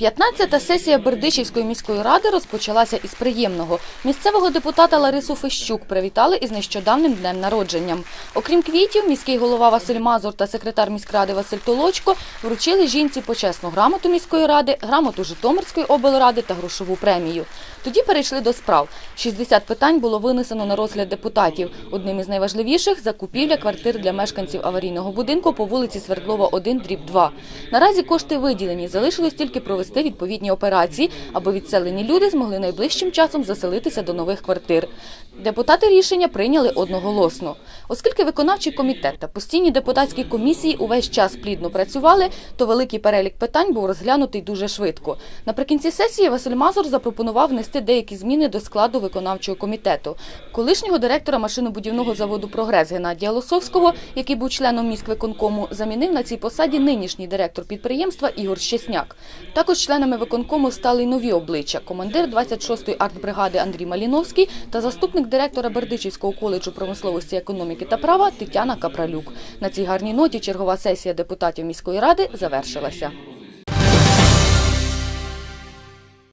15-та сесія Бердичівської міської ради розпочалася із приємного. Місцевого депутата Ларису Фещук привітали із нещодавним днем народженням. Окрім квітів, міський голова Василь Мазур та секретар міськради Василь Толочко вручили жінці почесну грамоту міської ради, грамоту Житомирської облради та грошову премію. Тоді перейшли до справ. 60 питань було винесено на розгляд депутатів. Одним із найважливіших – закупівля квартир для мешканців аварійного будинку по вулиці Свердлова 1, дріб 2. Наразі кошти виділені, залишилось тільки провести відповідні операції, аби відселені люди змогли найближчим часом заселитися до нових квартир. Депутати рішення прийняли одноголосно. Оскільки виконавчий комітет та постійні депутатські комісії увесь час плідно працювали, то великий перелік питань був розглянутий дуже швидко. Наприкінці сесії Василь Мазур запропонував внести деякі зміни до складу виконавчого комітету. Колишнього директора машинобудівного заводу «Прогрес» Геннадія Лосовського, який був членом міськвиконкому, замінив на цій посаді нинішній директор підприємства Ігор Щесняк. Також членами виконкому стали й нові обличчя – командир 26-ї артбригади Андрій Маліновський та заступник директора Бердичівського коледжу промисловості, економіки та права Тетяна Капралюк. На цій гарній ноті чергова сесія депутатів міської ради завершилася.